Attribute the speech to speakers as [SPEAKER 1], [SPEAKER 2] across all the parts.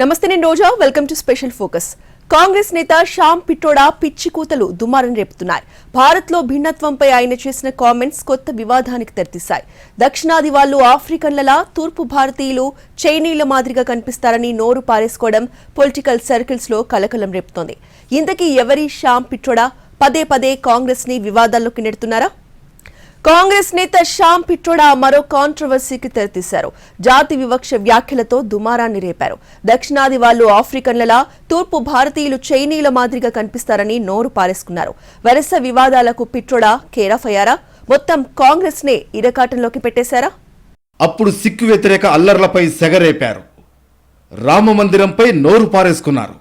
[SPEAKER 1] నమస్తే నేను Roja. Welcome to special focus Congress నేత శ్యామ్ పిట్రోడా పిచ్చి కూతలు దుమారం రేపుతున్నాయి. భారత్లో భిన్నత్వంపై ఆయన చేసిన కామెంట్స్ కొత్త వివాదానికి తెరతీశాయి. దక్షిణాది వాళ్ళు ఆఫ్రికన్లలా తూర్పు భారతీయులు చైనీయుల మాదిరిగా కనిపిస్తారని నోరు పారేసుకోవడం పొలిటికల్ సర్కిల్స్లో కలకలం రేపుతోంది. ఇంతకీ ఎవరి శ్యామ్ పిట్రోడా పదే పదే కాంగ్రెస్ని వివాదాల్లోకి నెడుతున్నారా? కాంగ్రెస్ నేత శ్యామ్ పిట్రోడా మరో కాంట్రవర్సీకి తెరతీశారు. జాతి వివక్ష వ్యాఖ్యలతో దుమారాన్ని రేపారు. దక్షిణాది వాళ్ళు ఆఫ్రికన్లలా తూర్పు భారతీయులు చైనీయుల మాదిరిగా కనిపిస్తారని నోరు పారేసుకున్నారు. వరుస వివాదాలకు పిట్రోడా కేరాఫ్ అయ్యారా? మొత్తం కాంగ్రెస్ నే ఇరకాటంలోకి పెట్టేశారా?
[SPEAKER 2] అప్పుడు సిక్కు వ్యతిరేక అల్లర్లపై సెగరేపారు రామ మందిరంపై నోరు పారేసుకున్నారు.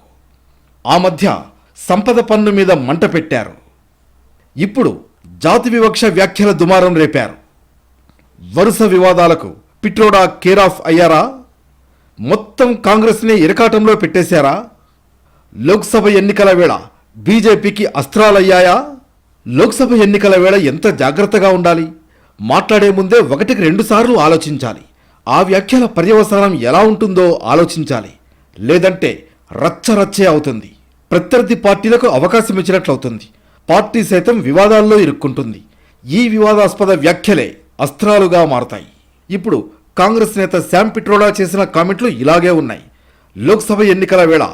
[SPEAKER 2] ఆ మధ్య సంపద పన్ను మీద మంట పెట్టారు. ఇప్పుడు జాతి వివక్ష వ్యాఖ్యల దుమారం రేపారు. వరుస వివాదాలకు పిట్రోడా కేరాఫ్ అయ్యారా? మొత్తం కాంగ్రెస్నే ఇరకాటంలో పెట్టేశారా? లోక్సభ ఎన్నికల వేళ బీజేపీకి అస్త్రాలయ్యాయా? లోక్సభ ఎన్నికల వేళ ఎంత జాగ్రత్తగా ఉండాలి? మాట్లాడే ముందే ఒకటికి రెండుసార్లు ఆలోచించాలి. ఆ వ్యాఖ్యల పర్యవసానం ఎలా ఉంటుందో ఆలోచించాలి. లేదంటే రచ్చరచ్చే అవుతుంది. ప్రత్యర్థి పార్టీలకు అవకాశం ఇచ్చినట్లవుతుంది. పార్టీ సైతం వివాదాల్లో ఇరుక్కుంటుంది. ఈ వివాదాస్పద వ్యాఖ్యలే అస్త్రాలుగా మారతాయి. ఇప్పుడు కాంగ్రెస్ నేత శామ్ పిట్రోడా చేసిన కామెంట్లు ఇలాగే ఉన్నాయి. లోక్సభ ఎన్నికల వేళ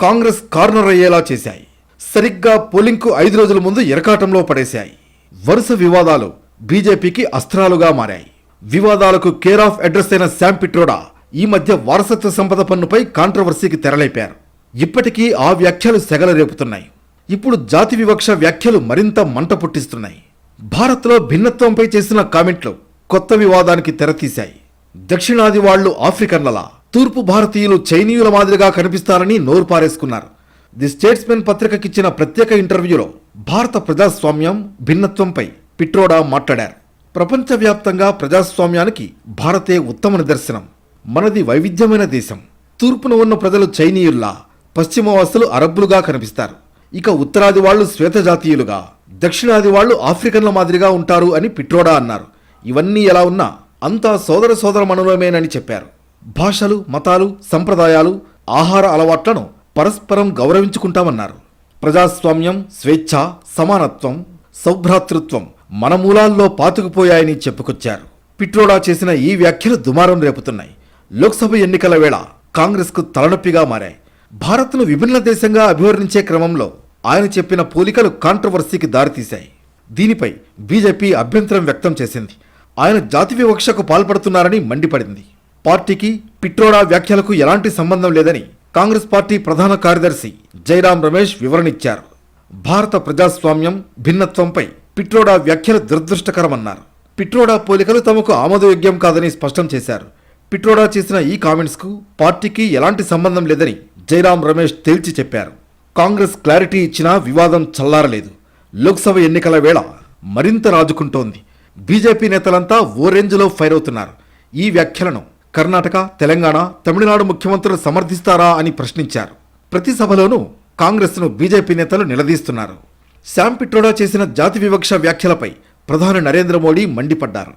[SPEAKER 2] కాంగ్రెస్ కార్నర్ అయ్యేలా చేశాయి. సరిగ్గా పోలింగ్కు ఐదు రోజుల ముందు ఎరకాటంలో పడేశాయి. వరుస వివాదాలు బీజేపీకి అస్త్రాలుగా మారాయి. వివాదాలకు కేర్ ఆఫ్ అడ్రస్ అయిన శామ్ పిట్రోడా ఈ మధ్య వారసత్వ సంపద పన్నుపై కాంట్రవర్సీకి తెరలేపారు. ఇప్పటికీ ఆ వ్యాఖ్యలు సెగల రేపుతున్నాయి ఇప్పుడు జాతి వివక్ష వ్యాఖ్యలు మరింత మంట పుట్టిస్తున్నాయి. భారత్లో భిన్నత్వంపై చేసిన కామెంట్లు కొత్త వివాదానికి తెరతీశాయి. దక్షిణాది వాళ్ళు ఆఫ్రికన్లలా తూర్పు భారతీయులు చైనీయుల మాదిరిగా కనిపిస్తారని నోరు పారేసుకున్నారు. ది స్టేట్స్మెన్ పత్రికకిచ్చిన ప్రత్యేక ఇంటర్వ్యూలో భారత ప్రజాస్వామ్యం భిన్నత్వంపై పిట్రోడా మాట్లాడారు. ప్రపంచవ్యాప్తంగా ప్రజాస్వామ్యానికి భారతే ఉత్తమ నిదర్శనం. మనది వైవిధ్యమైన దేశం. తూర్పున ఉన్న ప్రజలు చైనీయుల్లా పశ్చిమవాసులు అరబ్బులుగా కనిపిస్తారు. ఇక ఉత్తరాది వాళ్ళు శ్వేతజాతీయులుగా దక్షిణాది వాళ్ళు ఆఫ్రికన్ల మాదిరిగా ఉంటారు అని పిట్రోడా అన్నారు. ఇవన్నీ ఎలా ఉన్నా అంతా సోదర సోదర మనులమేనని చెప్పారు. భాషలు మతాలు సంప్రదాయాలు ఆహార అలవాట్లను పరస్పరం గౌరవించుకుంటామన్నారు. ప్రజాస్వామ్యం స్వేచ్ఛ సమానత్వం సౌభ్రాతృత్వం మన మూలాల్లో పాతుకుపోయాయని చెప్పుకొచ్చారు. పిట్రోడా చేసిన ఈ వ్యాఖ్యలు దుమారం రేపుతున్నాయి. లోక్సభ ఎన్నికల వేళ కాంగ్రెస్కు తలనొప్పిగా మారాయి. భారత్ను విభిన్న దేశంగా అభివర్ణించే క్రమంలో ఆయన చెప్పిన పోలికలు కాంట్రవర్సీకి దారితీశాయి. దీనిపై బీజేపీ అభ్యంతరం వ్యక్తం చేసింది. ఆయన జాతి వివక్షకు పాల్పడుతున్నారని మండిపడింది. పార్టీకి పిట్రోడా వ్యాఖ్యలకు ఎలాంటి సంబంధం లేదని కాంగ్రెస్ పార్టీ ప్రధాన కార్యదర్శి జైరాం రమేష్ వివరణిచ్చారు. భారత ప్రజాస్వామ్యం భిన్నత్వంపై పిట్రోడా వ్యాఖ్యలు దురదృష్టకరమన్నారు. పిట్రోడా పోలికలు తమకు ఆమోదయోగ్యం కాదని స్పష్టం చేశారు. పిట్రోడా చేసిన ఈ కామెంట్స్కు పార్టీకి ఎలాంటి సంబంధం లేదని జైరాం రమేష్ తేల్చి చెప్పారు. కాంగ్రెస్ క్లారిటీ ఇచ్చినా వివాదం చల్లారలేదు. లోక్సభ ఎన్నికల వేళ మరింత రాజుకుంటోంది. బీజేపీ నేతలంతా ఓ రేంజ్లో ఫైర్ అవుతున్నారు. ఈ వ్యాఖ్యలను కర్ణాటక తెలంగాణ తమిళనాడు ముఖ్యమంత్రులు సమర్థిస్తారా అని ప్రశ్నించారు. ప్రతి సభలోనూ కాంగ్రెస్ను బీజేపీ నేతలు నిలదీస్తున్నారు. శామ్ పిట్రోడా చేసిన జాతి వివక్ష వ్యాఖ్యలపై ప్రధాని నరేంద్ర మోడీ మండిపడ్డారు.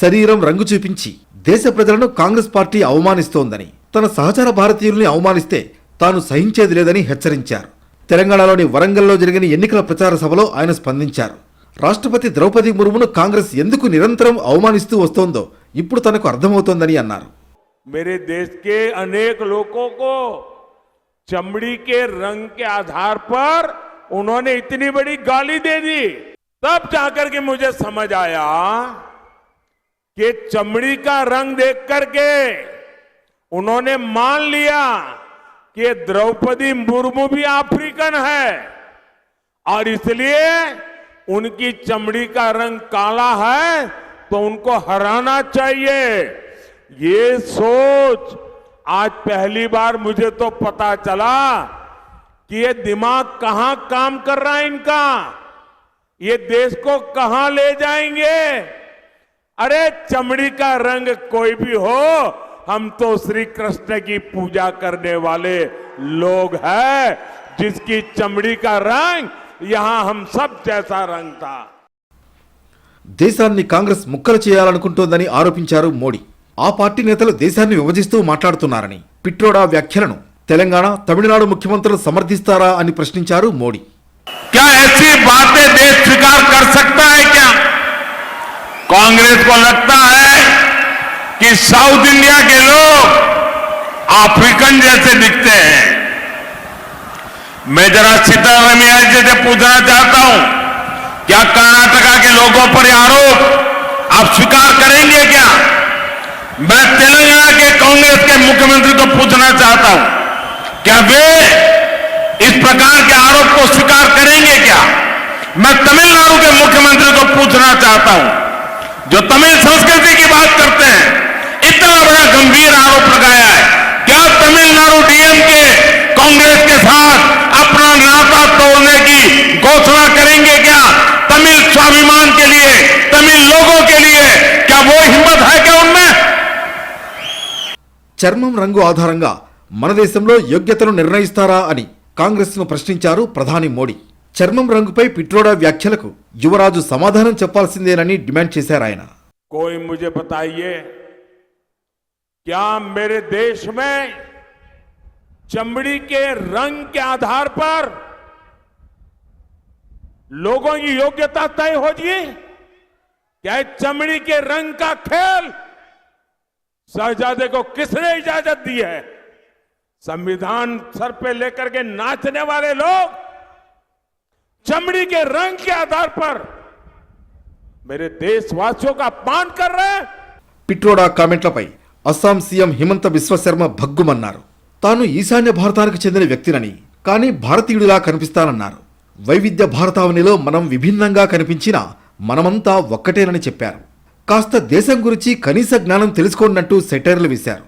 [SPEAKER 2] శరీరం రంగు చూపించి దేశ ప్రజలను కాంగ్రెస్ పార్టీ అవమానిస్తోందని తన సహచర భారతీయుల్ని అవమానిస్తే తాను సహించేది లేదని హెచ్చరించారు. తెలంగాణలోని వరంగల్లో జరిగిన ఎన్నికల ప్రచార సభలో ఆయన స్పందించారు రాష్ట్రపతి ద్రౌపది ముర్మును కాంగ్రెస్ ఎందుకు నిరంతరం అవమానిస్తూ వస్తోందో ఇప్పుడు తనకు అర్థమవుతోందని అన్నారు
[SPEAKER 3] मेरे देश के अनेक लोगों को चमड़ी के रंग के आधार पर उन्होंने इतनी बड़ी गाली दे दी तब जाकर के मुझे समझ आया कि चमड़ी का रंग देख करके उन्होंने मान लिया कि द्रौपदी मुर्मू भी अफ्रीकन है। और इसलिए उनकी चमड़ी का रंग काला है तो उनको हराना चाहिए। ये सोच, आज पहली बार मुझे तो पता चला कि ये दिमाग कहाँ काम कर रहा है इनका। ये देश को कहाँ ले जाएँगे? अरे चमड़ी का रंग कोई भी हो हम तो श्री कृष्ण की पूजा करने वाले लोग हैं जिसकी चमड़ी का रंग यहां हम सब जैसा रंग था
[SPEAKER 2] దేశాన్ని కాంగ్రెస్ ముక్కలు చేయాలనుకుంటోందని ఆరోపించారు మోడీ ఆ పార్టీ నేతలు దేశాన్ని విభజిస్తూ మాట్లాడుతున్నారని పిట్రోడా వ్యాఖ్యలను తెలంగాణ తమిళనాడు ముఖ్యమంత్రులు సమర్థిస్తారా అని ప్రశ్నించారు మోడీ
[SPEAKER 3] क्या ऐसी बातें देश स्वीकार कर सकता है क्या कांग्रेस को लगता है कि साउथ इंडिया के लोग अफ्रीकन जैसे दिखते हैं। मैं जरा सीतारमैया जी से पूछना चाहता हूँ, क्या कर्नाटका के लोगों पर आरोप आप स्वीकार करेंगे क्या? मैं तेलंगाना के कांग्रेस के मुख्यमंत्री को पूछना चाहता हूँ, क्या वे इस प्रकार के आरोप को स्वीकार करेंगे क्या? मैं तमिलनाडु के मुख्यमंत्री को पूछना चाहता हूँ, जो तमिल संस्कृति की बात करते हैं बड़ा गंभीर आरोप लगाया है क्या तमिलनाडु डीएम के कांग्रेस के साथ अपना नाता तोड़ने की घोषणा करेंगे क्या तमिल स्वाभिमान के लिए तमिल लोगों के लिए क्या वो हिम्मत है क्या उनमें
[SPEAKER 2] చర్మం రంగు ఆధారంగా మన దేశంలో యోగ్యతను నిర్ణయిస్తారా అని కాంగ్రెస్ను ప్రశ్నించారు ప్రధాని మోడీ చర్మం రంగుపై పిట్రోడా వ్యాఖ్యలకు యువరాజు సమాధానం చెప్పాల్సిందేనని డిమాండ్ చేశారు ఆయన
[SPEAKER 3] कोई मुझे बताइए क्या मेरे देश में चमड़ी के रंग के आधार पर लोगों की योग्यता तय हो जी क्या ये चमड़ी के रंग का खेल शहजादे को किसने इजाजत दी है संविधान सर पे लेकर के नाचने वाले लोग चमड़ी के रंग के आधार पर मेरे देशवासियों का अपमान कर रहे हैं
[SPEAKER 2] పిట్రోడా కామెంట్లపై అస్సాం సీఎం హిమంత విశ్వశర్మ భగ్గుమన్నారు. తాను ఈశాన్య భారతానికి చెందిన వ్యక్తినని కానీ భారతీయుడిలా కనిపిస్తానన్నారు. వైవిధ్య భారతావనిలో మనం విభిన్నంగా కనిపించినా మనమంతా ఒక్కటేనని చెప్పారు. కాస్త దేశం గురించి కనీస జ్ఞానం తెలుసుకోండంటూ సెటైర్లు వేశారు.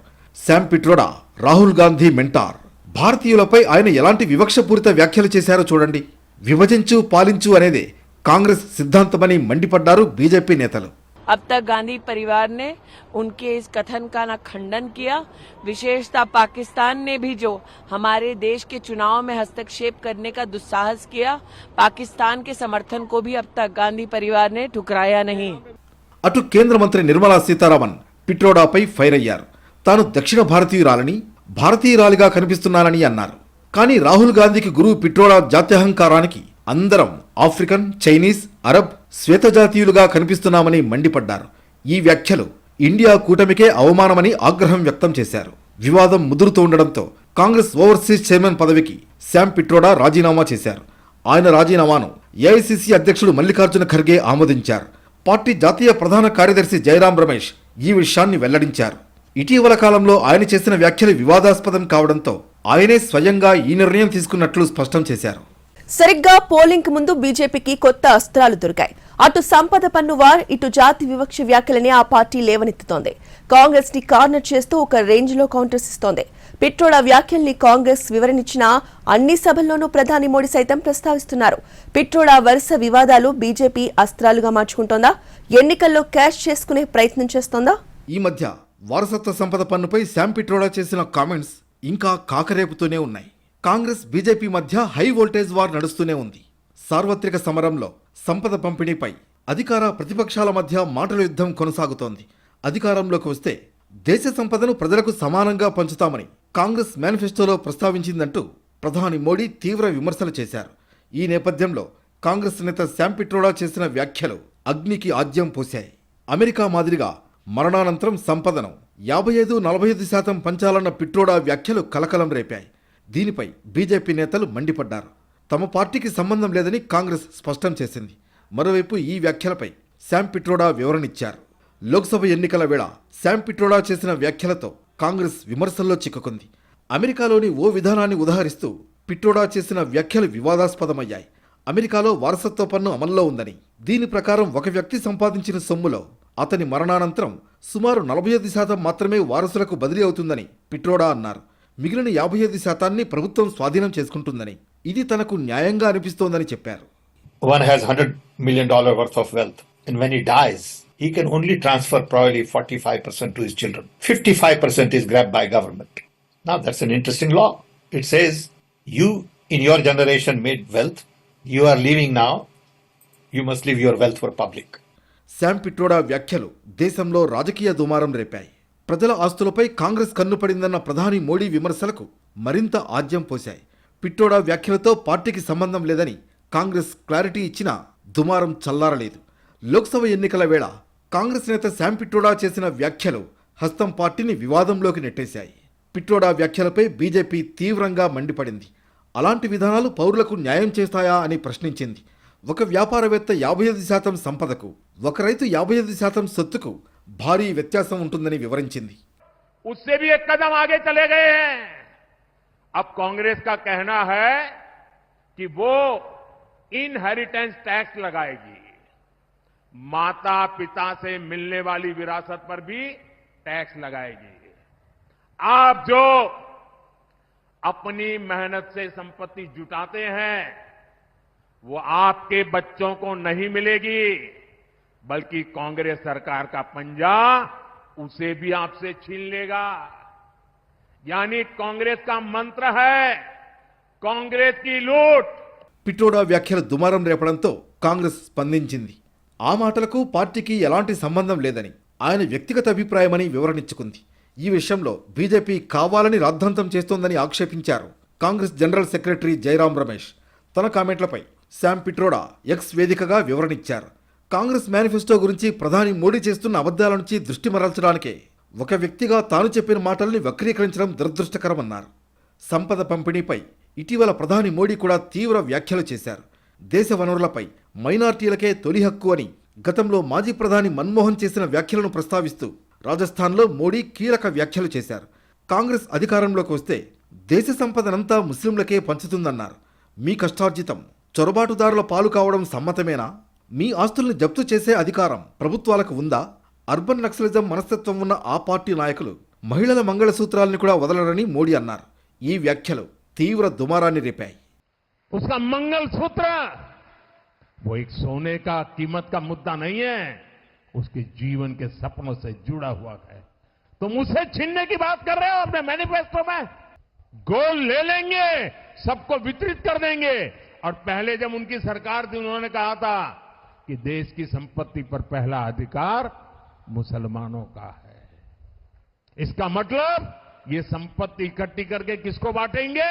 [SPEAKER 2] శామ్ పిట్రోడా రాహుల్ గాంధీ మెంటార్. భారతీయులపై ఆయన ఎలాంటి వివక్షపూరిత వ్యాఖ్యలు చేశారో చూడండి. విభజించు పాలించు అనేదే కాంగ్రెస్ సిద్ధాంతమని మండిపడ్డారు బీజేపీ నేతలు.
[SPEAKER 4] अब तक गांधी परिवार ने उनके इस कथन का न खंडन किया विशेषता पाकिस्तान ने भी जो हमारे देश के चुनाव में हस्तक्षेप करने का दुस्साहस किया पाकिस्तान के समर्थन को भी अब तक गांधी परिवार ने ठुकराया नहीं
[SPEAKER 2] అటు కేంద్ర మంత్రి నిర్మలా సీతారామన్ పిట్రోడాపై ఫైర్ అయ్యారు తాను దక్షిణ భారతీయురాలని భారతీయురాలిగా కనిపిస్తున్నానని అన్నారు కానీ రాహుల్ గాంధీకి గురువు పిట్రోడా జాత్యహంకారానికి అందరం ఆఫ్రికన్ చైనీస్ అరబ్ శ్వేతజాతీయులుగా కనిపిస్తున్నామని మండిపడ్డారు. ఈ వ్యాఖ్యలు ఇండియా కూటమికే అవమానమని ఆగ్రహం వ్యక్తం చేశారు. వివాదం ముదురుతూ ఉండడంతో కాంగ్రెస్ ఓవర్సీస్ చైర్మన్ పదవికి శామ్ పిట్రోడా రాజీనామా చేశారు. ఆయన రాజీనామాను ఏఐసిసి అధ్యక్షుడు మల్లికార్జున ఖర్గే ఆమోదించారు. పార్టీ జాతీయ ప్రధాన కార్యదర్శి జయరాం రమేష్ ఈ విషయాన్ని వెల్లడించారు. ఇటీవల కాలంలో ఆయన చేసిన వ్యాఖ్యలు వివాదాస్పదం కావడంతో ఆయనే స్వయంగా ఈ నిర్ణయం తీసుకున్నట్లు స్పష్టం చేశారు.
[SPEAKER 1] సరిగ్గా పోలింగ్ ముందు బీజేపీకి కొత్త అస్త్రాలు దొరికాయి. అటు సంపద పన్ను వార్ ఇటు జాతి వివక్ష వ్యాఖ్యలని ఆ పార్టీ లేవనెత్తుతోంది. కాంగ్రెస్ని కార్నర్ చేస్తూ ఒక రేంజ్లో కౌంటర్స్ ఇస్తోంది. పిట్రోడా వ్యాఖ్యల్ని కాంగ్రెస్ వివరణిచ్చినా అన్ని సభల్లోనూ ప్రధాని మోడీ సైతం ప్రస్తావిస్తున్నారు. పిట్రోడా వరుస వివాదాలు బీజేపీ అస్త్రాలుగా మార్చుకుంటోందా? ఎన్నికల్లో క్యాష్ చేసుకునే ప్రయత్నం చేస్తోందా?
[SPEAKER 2] ఈ మధ్య వారసత్వ సంపద పన్నుపై శామ్ పిట్రోడా చేసిన కామెంట్స్ ఇంకా కాకరేపుతూనే ఉన్నాయి. కాంగ్రెస్ బీజేపీ మధ్య హై వోల్టేజ్ వార్ నడుస్తూనే ఉంది. సార్వత్రిక సమరంలో సంపద పంపిణీపై అధికార ప్రతిపక్షాల మధ్య మాటల యుద్ధం కొనసాగుతోంది. అధికారంలోకి వస్తే దేశ సంపదను ప్రజలకు సమానంగా పంచుతామని కాంగ్రెస్ మేనిఫెస్టోలో ప్రస్తావించిందంటూ ప్రధాని మోడీ తీవ్ర విమర్శలు చేశారు. ఈ నేపథ్యంలో కాంగ్రెస్ నేత శామ్ పిట్రోడా చేసిన వ్యాఖ్యలు అగ్నికి ఆద్యం పోశాయి. అమెరికా మాదిరిగా మరణానంతరం సంపదను యాభై ఐదు నలభై ఐదు శాతం పంచాలన్న పిట్రోడా వ్యాఖ్యలు కలకలం రేపాయి. దీనిపై బీజేపీ నేతలు మండిపడ్డారు. తమ పార్టీకి సంబంధం లేదని కాంగ్రెస్ స్పష్టం చేసింది. మరోవైపు ఈ వ్యాఖ్యలపై శామ్ పిట్రోడా వివరణిచ్చారు లోక్సభ ఎన్నికల వేళ శామ్ పిట్రోడా చేసిన వ్యాఖ్యలతో కాంగ్రెస్ విమర్శల్లో చిక్కుకుంది. అమెరికాలోని ఓ విధానాన్ని ఉదహరిస్తూ పిట్రోడా చేసిన వ్యాఖ్యలు వివాదాస్పదమయ్యాయి. అమెరికాలో వారసత్వ పన్ను అమల్లో ఉందని దీని ప్రకారం ఒక వ్యక్తి సంపాదించిన సొమ్ములో అతని మరణానంతరం సుమారు నలభై ఐదు శాతం మాత్రమే వారసులకు బదిలీ అవుతుందని పిట్రోడా అన్నారు. మిగిలిన యాభై ఐదు శాతాన్ని ప్రభుత్వం స్వాధీనం చేసుకుంటుందని ఇది తనకు న్యాయంగా అనిపిస్తోందని చెప్పారు.
[SPEAKER 5] One has hundred million dollar worth of wealth and dies he can only transfer probably forty five percent to children fifty five percent is grab by government నా an interesting law it you in your generation made wealth you are leaving నా you must leave your wealth for public
[SPEAKER 2] Sam Pitroda వ్యాఖ్యలు దేశంలో రాజకీయ దుమారం రేపాయి. ప్రజల ఆస్తులపై కాంగ్రెస్ కన్నుపడిందన్న ప్రధాని మోడీ విమర్శలకు మరింత ఆజ్యం పోశాయి. పిట్టోడా వ్యాఖ్యలతో పార్టీకి సంబంధం లేదని కాంగ్రెస్ క్లారిటీ ఇచ్చినా దుమారం చల్లారలేదు. లోక్సభ ఎన్నికల వేళ కాంగ్రెస్ నేత శాం పిట్టోడా చేసిన వ్యాఖ్యలు హస్తం పార్టీని వివాదంలోకి నెట్టేశాయి. పిట్టోడా వ్యాఖ్యలపై బీజేపీ తీవ్రంగా మండిపడింది. అలాంటి విధానాలు పౌరులకు న్యాయం చేస్తాయా అని ప్రశ్నించింది. ఒక వ్యాపారవేత్త యాభై ఐదు శాతం సంపదకు ఒక రైతు యాభై ఐదు శాతం సొత్తుకు భారీ వ్యత్యాసం ఉంటుందని వివరించింది
[SPEAKER 6] उससे भी एक कदम आगे चले गए हैं अब कांग्रेस का कहना है कि वो इनहेरिटेंस टैक्स लगाएगी माता पिता से मिलने वाली विरासत पर भी टैक्स लगाएगी आप जो अपनी मेहनत से संपत्ति जुटाते हैं वो आपके बच्चों को नहीं मिलेगी बल्कि कांग्रेस सरकार का पंजा उसे भी आपसे छीन लेगा यानी कांग्रेस का मंत्र है कांग्रेस की लूट
[SPEAKER 2] పిట్టోడా వ్యాఖ్యలు దుమారం రేపడంతో కాంగ్రెస్ స్పందించింది ఆ మాటలకు పార్టీకి ఎలాంటి సంబంధం లేదని ఆయన వ్యక్తిగత అభిప్రాయమని వివరణించుకుంది ఈ విషయంలో బీజేపీ కావాలని రాద్ధాంతం చేస్తోందని ఆక్షేపించారు Congress general secretary Jairam Ramesh తన కామెంట్లపై శామ్ పిట్రోడా ఎక్స్ వేదికగా వివరణిచ్చారు కాంగ్రెస్ మేనిఫెస్టో గురించి ప్రధాని మోడీ చేస్తున్న అబద్ధాల నుంచి దృష్టి మరల్చడానికే ఒక వ్యక్తిగా తాను చెప్పిన మాటల్ని వక్రీకరించడం దురదృష్టకరమన్నారు. సంపద పంపిణీపై ఇటీవల ప్రధాని మోడీ కూడా తీవ్ర వ్యాఖ్యలు చేశారు. దేశ వనరులపై మైనార్టీలకే తొలి హక్కు అని గతంలో మాజీ ప్రధాని మన్మోహన్ చేసిన వ్యాఖ్యలను ప్రస్తావిస్తూ రాజస్థాన్లో మోడీ కీలక వ్యాఖ్యలు చేశారు. కాంగ్రెస్ అధికారంలోకి వస్తే దేశ సంపదనంతా ముస్లింలకే పంచుతుందన్నారు. మీ కష్టార్జితం చొరబాటుదారుల పాలు కావడం సమ్మతమేనా? మీ ఆస్తుల్ని జప్తు చేసే అధికారం ప్రభుత్వాలకు ఉందా అర్బన్ నక్సలిజం మనస్తత్వం ఉన్న ఆ పార్టీ నాయకులు మహిళల మంగళసూత్రాలను కూడా వదలరని మోడీ అన్నారు ఈ వ్యాఖ్యలు తీవ్ర దుమారాన్ని రేపాయి
[SPEAKER 6] उसका मंगल सूत्र वो एक सोने का कीमत का मुद्दा नहीं है उसके जीवन के सपनों से जुड़ा हुआ है तुम उसे छीनने की बात कर रहे हो अपने मैनिफेस्टो में गोल ले लेंगे सबको वितरित कर देंगे और पहले जब उनकी सरकार थी उन्होंने कहा था कि देश की संपत्ति पर पहला अधिकार मुसलमानों का है इसका मतलब ये संपत्ति इकट्ठी करके किसको बांटेंगे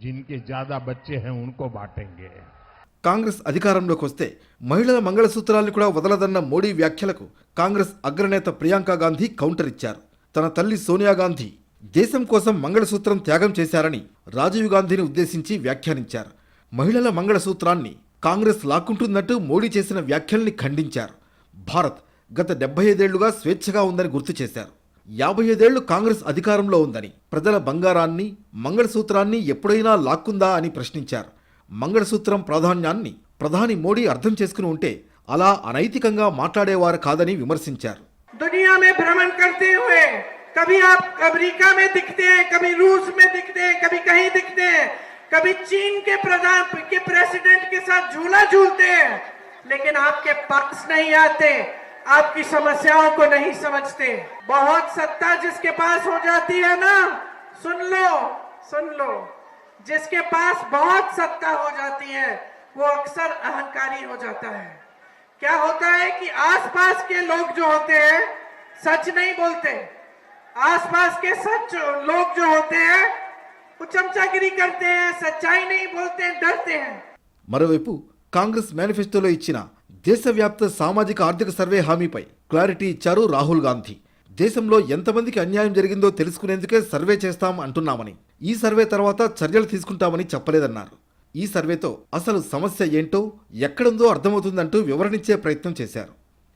[SPEAKER 6] जिनके ज्यादा बच्चे हैं उनको बांटेंगे
[SPEAKER 2] కాంగ్రెస్ అధికారంలోకి వస్తే మహిళల మంగళసూత్రాలను కూడా వదలదన్న మోడీ వ్యాఖ్యలకు కాంగ్రెస్ అగ్రనేత ప్రియాంక గాంధీ కౌంటర్ ఇచ్చారు తన తల్లి సోనియా గాంధీ దేశం కోసం మంగళసూత్రం త్యాగం చేశారని రాజీవ్ గాంధీని ఉద్దేశించి వ్యాఖ్యానించారు మహిళల మంగళసూత్రాన్ని కాంగ్రెస్ లాక్కుంటుందంటూ మోడీ చేసిన వ్యాఖ్యల్ని ఖండించారు. భారత్ గత డెబ్బై ఐదేళ్ళుగా స్వేచ్ఛగా ఉందని గుర్తు చేశారు. యాభై ఐదేళ్ళు కాంగ్రెస్ అధికారంలో ఉందని ప్రజల బంగారాన్ని మంగళసూత్రాన్ని ఎప్పుడైనా లాక్కుందా అని ప్రశ్నించారు. మంగళసూత్రం ప్రాధాన్యాన్ని ప్రధాని మోడీ అర్థం చేసుకుని ఉంటే అలా అనైతికంగా మాట్లాడేవారు కాదని విమర్శించారు.
[SPEAKER 7] కభీ ఆప్ అమెరికా మే దిఖతే కభీ రూస్ మే దిఖతే కభీ దిఖతే कभी चीन के प्रधान, के प्रेसिडेंट के साथ झूला झूलते हैं, लेकिन आपके पास नहीं आते, आपकी समस्याओं को नहीं समझते। बहुत सत्ता जिसके पास हो जाती है ना, सुन लो सुन लो। जिसके पास बहुत सत्ता हो जाती है, वो अक्सर अहंकारी हो जाता है। क्या होता है कि आसपास के लोग जो होते हैं, सच नहीं बोलते। आसपास के सच लोग जो होते हैं
[SPEAKER 2] మరోవైపు కాంగ్రెస్ మేనిఫెస్టోలో ఇచ్చిన దేశవ్యాప్త సామాజిక ఆర్థిక సర్వే హామీపై క్లారిటీ ఇచ్చారు రాహుల్ గాంధీ. దేశంలో ఎంతమందికి అన్యాయం జరిగిందో తెలుసుకునేందుకే సర్వే చేస్తాం అంటున్నామని ఈ సర్వే తర్వాత చర్యలు తీసుకుంటామని చెప్పలేదన్నారు. ఈ సర్వేతో అసలు సమస్య ఏంటో ఎక్కడుందో అర్థమవుతుందంటూ వివరణించే ప్రయత్నం చేశారు.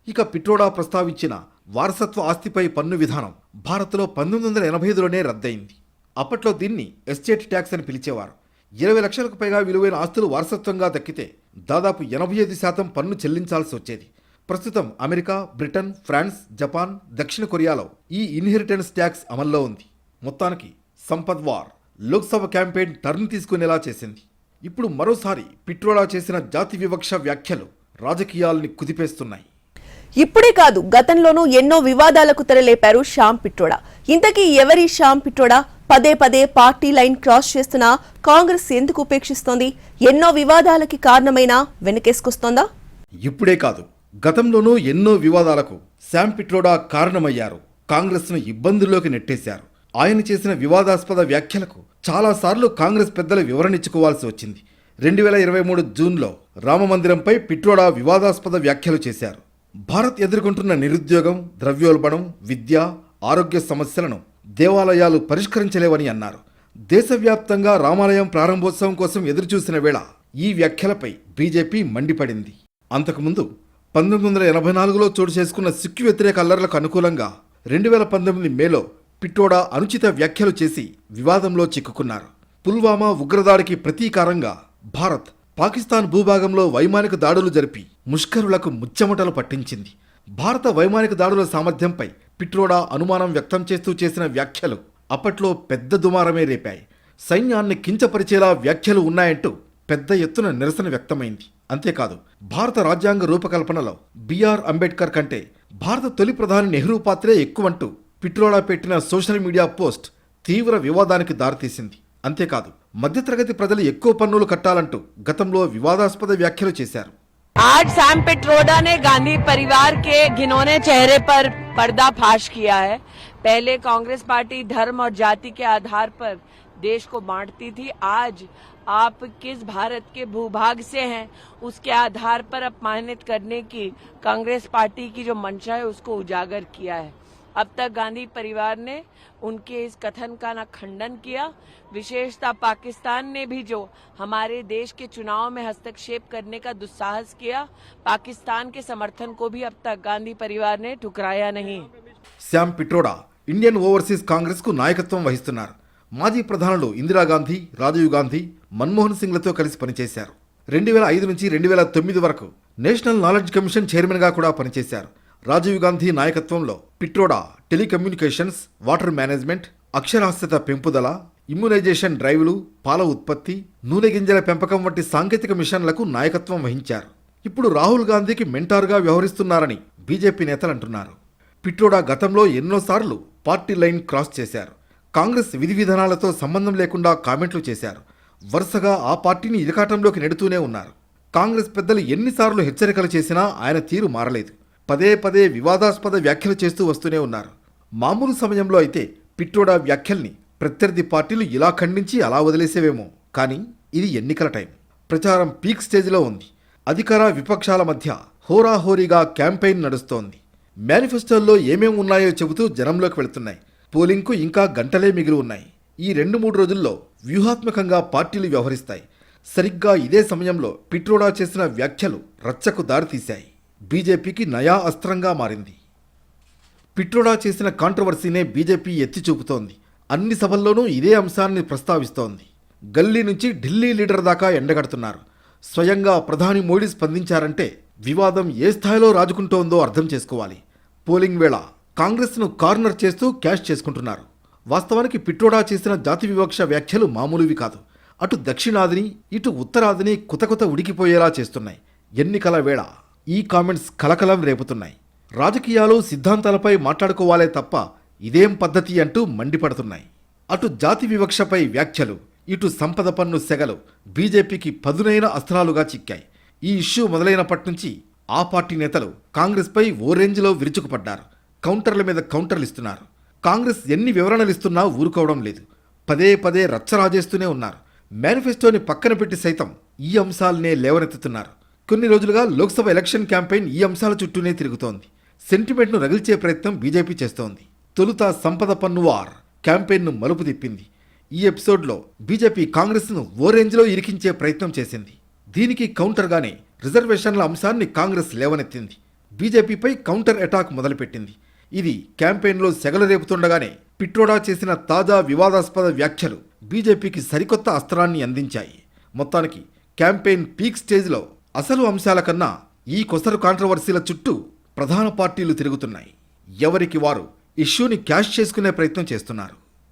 [SPEAKER 2] ఇక పిట్రోడా ప్రస్తావించిన వారసత్వ ఆస్తిపై పన్ను విధానం భారత్లో పంతొమ్మిది వందల ఎనభై ఐదులోనే రద్దయింది. అప్పట్లో దీన్ని ఎస్టేట్ ట్యాక్స్ అని పిలిచేవారు. ఇరవై లక్షలకు పైగా విలువైన ఆస్తులు వారసత్వంగా దక్కితే దాదాపు ఎనభై ఐదు శాతం పన్ను చెల్లించాల్సి వచ్చేది. ప్రస్తుతం అమెరికా బ్రిటన్ ఫ్రాన్స్ జపాన్ దక్షిణ కొరియాలో ఈ ఇన్హెరిటెన్స్ ట్యాక్స్ అమల్లో ఉంది. మొత్తానికి సంపద్ వార్ లోక్సభ క్యాంపెయిన్ టర్న్ తీసుకునేలా చేసింది. ఇప్పుడు మరోసారి పిట్రోడా చేసిన జాతి వివక్ష వ్యాఖ్యలు రాజకీయాల్ని కుదిపేస్తున్నాయి.
[SPEAKER 1] ఇప్పుడే కాదు గతంలోనూ ఎన్నో వివాదాలకు తెరలేపారు శ్యామ్ పిట్రోడా. ఇంతకీ ఎవరి శ్యామ్ పిట్రోడా? పదే పదే పార్టీ లైన్ క్రాస్ చేస్తున్న కాంగ్రెస్ ఎందుకు ఉపేక్షిస్తోంది? ఎన్నో వివాదాలకి కారణమైన వెనకేసుకొస్తోందా?
[SPEAKER 2] ఇప్పుడే కాదు గతంలోనూ ఎన్నో వివాదాలకు శామ్ పిట్రోడా కారణమయ్యారు. కాంగ్రెస్ను ఇబ్బందుల్లోకి నెట్టేశారు. ఆయన చేసిన వివాదాస్పద వ్యాఖ్యలకు చాలాసార్లు కాంగ్రెస్ పెద్దలు వివరణ ఇచ్చుకోవాల్సి వచ్చింది. రెండు వేల ఇరవై మూడు జూన్లో రామమందిరంపై పిట్రోడా వివాదాస్పద వ్యాఖ్యలు చేశారు. భారత్ ఎదుర్కొంటున్న నిరుద్యోగం ద్రవ్యోల్బణం విద్య ఆరోగ్య సమస్యలను దేవాలయాలు పరిష్కరించలేవని అన్నారు. దేశవ్యాప్తంగా రామాలయం ప్రారంభోత్సవం కోసం ఎదురుచూసిన వేళ ఈ వ్యాఖ్యలపై బీజేపీ మండిపడింది. అంతకుముందు పంతొమ్మిది వందల ఎనభై నాలుగులో చోటు చేసుకున్న సిక్కు వ్యతిరేక అల్లర్లకు అనుకూలంగా రెండు వేల పంతొమ్మిది మేలో పిట్టోడా అనుచిత వ్యాఖ్యలు చేసి వివాదంలో చిక్కుకున్నారు. పుల్వామా ఉగ్రదాడికి ప్రతీకారంగా భారత్ పాకిస్తాన్ భూభాగంలో వైమానిక దాడులు జరిపి ముష్కరులకు ముచ్చెమటలు పట్టించింది. భారత వైమానిక దాడుల సామర్థ్యంపై పిట్రోడా అనుమానం వ్యక్తం చేస్తూ చేసిన వ్యాఖ్యలు అప్పట్లో పెద్ద దుమారమే రేపాయి. సైన్యాన్ని కించపరిచేలా వ్యాఖ్యలు ఉన్నాయంటూ పెద్ద ఎత్తున నిరసన వ్యక్తమైంది. అంతేకాదు భారత రాజ్యాంగ రూపకల్పనలో బిఆర్ అంబేద్కర్ కంటే భారత తొలి ప్రధాని నెహ్రూ పాత్రే ఎక్కువంటూ పిట్రోడా పెట్టిన సోషల్ మీడియా పోస్ట్ తీవ్ర వివాదానికి దారితీసింది. అంతేకాదు మధ్యతరగతి ప్రజలు ఎక్కువ పన్నులు కట్టాలంటూ గతంలో వివాదాస్పద వ్యాఖ్యలు చేశారు.
[SPEAKER 4] आज सैम पिट्रोडा ने गांधी परिवार के घिनौने चेहरे पर पर्दाफाश किया है। पहले कांग्रेस पार्टी धर्म और जाति के आधार पर देश को बांटती थी, आज आप किस भारत के भूभाग से हैं, उसके आधार पर अपमानित करने की कांग्रेस पार्टी की जो मंशा है, उसको उजागर किया है। अब तक गांधी परिवार ने उनके इस कथन का न खंडन किया विशेषता पाकिस्तान ने भी जो हमारे देश के चुनाव में हस्तक्षेप करने का दुस्साहस किया पाकिस्तान के समर्थन को भी अब तक गांधी परिवार ने ठुकराया नहीं
[SPEAKER 2] శ్యామ్ పిట్రోడా ఇండియన్ ఓవర్సీస్ కాంగ్రెస్ కు నాయకత్వం వహిస్తున్నారు మాజీ ప్రధానులు ఇందిరాగాంధీ రాజీవ్ గాంధీ మన్మోహన్ సింగ్లతో కలిసి పనిచేశారు రెండు వేల ఐదు నుంచి రెండు వేల తొమ్మిది వరకు నేషనల్ నాలెడ్జ్ కమిషన్ చైర్మన్ గా కూడా పనిచేశారు రాజీవ్ గాంధీ నాయకత్వంలో పిట్రోడా టెలికమ్యూనికేషన్స్ వాటర్ మేనేజ్మెంట్ అక్షరాస్యత పెంపుదల ఇమ్యునైజేషన్ డ్రైవ్లు పాల ఉత్పత్తి నూనె గింజల పెంపకం వంటి సాంకేతిక మిషన్లకు నాయకత్వం వహించారు. ఇప్పుడు రాహుల్ గాంధీకి మెంటార్గా వ్యవహరిస్తున్నారని బీజేపీ నేతలు అంటున్నారు. పిట్రోడా గతంలో ఎన్నోసార్లు పార్టీ లైన్ క్రాస్ చేశారు. కాంగ్రెస్ విధి విధానాలతో సంబంధం లేకుండా కామెంట్లు చేశారు. వరుసగా ఆ పార్టీని ఇరకాటంలోకి నెడుతూనే ఉన్నారు. కాంగ్రెస్ పెద్దలు ఎన్నిసార్లు హెచ్చరికలు చేసినా ఆయన తీరు మారలేదు. పదే పదే వివాదాస్పద వ్యాఖ్యలు చేస్తూ వస్తూనే ఉన్నారు. మామూలు సమయంలో అయితే పిట్రోడా వ్యాఖ్యల్ని ప్రత్యర్థి పార్టీలు ఇలా ఖండించి అలా వదిలేసేవేమో. కానీ ఇది ఎన్నికల టైం. ప్రచారం పీక్ స్టేజ్లో ఉంది. అధికార విపక్షాల మధ్య హోరాహోరీగా క్యాంపెయిన్ నడుస్తోంది. మేనిఫెస్టోల్లో ఏమేం ఉన్నాయో చెబుతూ జనంలోకి వెళుతున్నాయి. పోలింగ్కు ఇంకా గంటలే మిగిలి ఉన్నాయి. ఈ రెండు మూడు రోజుల్లో వ్యూహాత్మకంగా పార్టీలు వ్యవహరిస్తాయి. సరిగ్గా ఇదే సమయంలో పిట్రోడా చేసిన వ్యాఖ్యలు రచ్చకు దారితీశాయి. బీజేపీకి నయా అస్త్రంగా మారింది. పిట్రోడా చేసిన కాంట్రవర్సీనే బీజేపీ ఎత్తి చూపుతోంది అన్ని సభల్లోనూ ఇదే అంశాన్ని ప్రస్తావిస్తోంది. గల్లీ నుంచి ఢిల్లీ లీడర్ దాకా ఎండగడుతున్నారు. స్వయంగా ప్రధాని మోడీ స్పందించారంటే వివాదం ఏ స్థాయిలో రాజుకుంటోందో అర్థం చేసుకోవాలి. పోలింగ్ వేళ కాంగ్రెస్ను కార్నర్ చేస్తూ క్యాష్ చేసుకుంటున్నారు. వాస్తవానికి పిట్రోడా చేసిన జాతి వివక్ష వ్యాఖ్యలు మామూలువి కాదు. అటు దక్షిణాదిని ఇటు ఉత్తరాదిని కుతకుత ఉడికిపోయేలా చేస్తున్నాయి. ఎన్నికల వేళ ఈ కామెంట్స్ కలకలం రేపుతున్నాయి. రాజకీయాలు సిద్ధాంతాలపై మాట్లాడుకోవాలే తప్ప ఇదేం పద్ధతి అంటూ మండిపడుతున్నాయి. అటు జాతి వివక్షపై వ్యాఖ్యలు ఇటు సంపద పన్ను సెగలు బీజేపీకి పదునైన అస్త్రాలుగా చిక్కాయి. ఈ ఇష్యూ మొదలైనప్పటి నుంచి ఆ పార్టీ నేతలు కాంగ్రెస్పై ఓ రేంజ్లో విరుచుకుపడ్డారు. కౌంటర్ల మీద కౌంటర్లు ఇస్తున్నారు. కాంగ్రెస్ ఎన్ని వివరణలు ఇస్తున్నా ఊరుకోవడం లేదు. పదే పదే రచ్చరాజేస్తూనే ఉన్నారు. మేనిఫెస్టోని పక్కన పెట్టి సైతం ఈ అంశాలనే లేవనెత్తుతున్నారు. కొన్ని రోజులుగా లోక్సభ ఎలక్షన్ క్యాంపెయిన్ ఈ అంశాల చుట్టూనే తిరుగుతోంది. సెంటిమెంట్ను రగిల్చే ప్రయత్నం బీజేపీ చేస్తోంది. తొలుత సంపద పన్ను వార్ క్యాంపెయిన్ను మలుపు తిప్పింది. ఈ ఎపిసోడ్లో బీజేపీ కాంగ్రెస్ను ఓ రేంజ్లో ఇరికించే ప్రయత్నం చేసింది. దీనికి కౌంటర్గానే రిజర్వేషన్ల అంశాన్ని కాంగ్రెస్ లేవనెత్తింది. బీజేపీపై కౌంటర్ అటాక్ మొదలుపెట్టింది. ఇది క్యాంపెయిన్లో సెగలు రేపుతుండగానే పిట్రోడా చేసిన తాజా వివాదాస్పద వ్యాఖ్యలు బీజేపీకి సరికొత్త అస్త్రాన్ని అందించాయి. మొత్తానికి క్యాంపెయిన్ పీక్ స్టేజ్లో అసలు అంశాల కన్నా ఈ కొసరు కాంట్రవర్సీల చుట్టూ ప్రధాన పార్టీలు తిరుగుతున్నాయి. ఎవరికి వారు ఇష్యూని క్యాష్ చేసుకునే ప్రయత్నం చేస్తున్నారు?